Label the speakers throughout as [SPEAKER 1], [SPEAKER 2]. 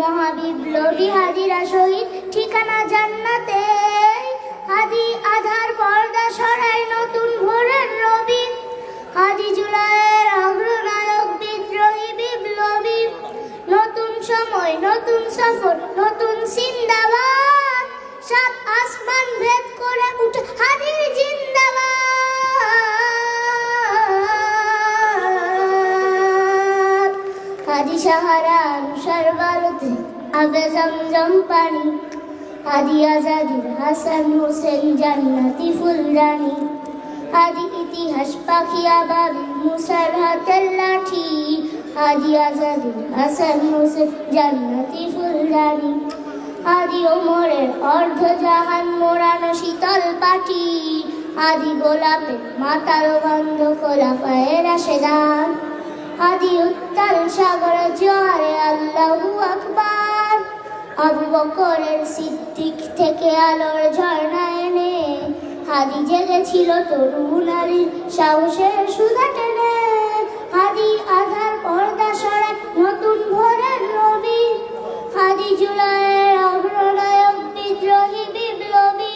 [SPEAKER 1] মহাবিপ্লবী হাজিরা শহীদ ঠিকানা জান্নাতে। হাজি আধার পর্দা সরাই নতুন ভোরের রবি। হাজি জুলাইয়ের অগ্রনায়ক বিদ্রোহী বিপ্লবী। নতুন সময়, নতুন সফর, নতুন সিন্দাবাদ হাদি সাহারা অনুসার ভারতে আবে জমজম পানি হাদি আজাদির হাসান হোসেন জান্নাতি ফুলদানি, আদি ইতিহাস পাখি আবাবি মুসার হাতের লাঠি, আদি আজাদির হাসান হোসেন জান্নাতি ফুলদানি, আদি ওমরের অর্ধ জাহান মোড়ানো শীতল পাটি, আদি গোলাপে মাতার গন্ধ খোলাফায় রাশেদান আদি উত্তাল আবু বকরের সিদ্দিক থেকে আলোর ঝর্ণা এনে। হাদি জেগেছিল তরুণ নারীর সাহসের সুধা টেনে হাদি আধার পর্দা সরায় নতুন ভোরের রবি। হাদি জুলাইয়ের অগ্রনায়ক বিদ্রোহী বিপ্লবী।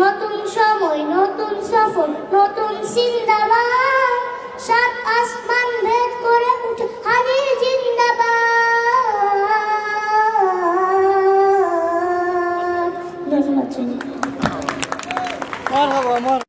[SPEAKER 1] নতুন সময়, নতুন সফর, নতুন সিন্দাবাদ। Merhaba, merhaba.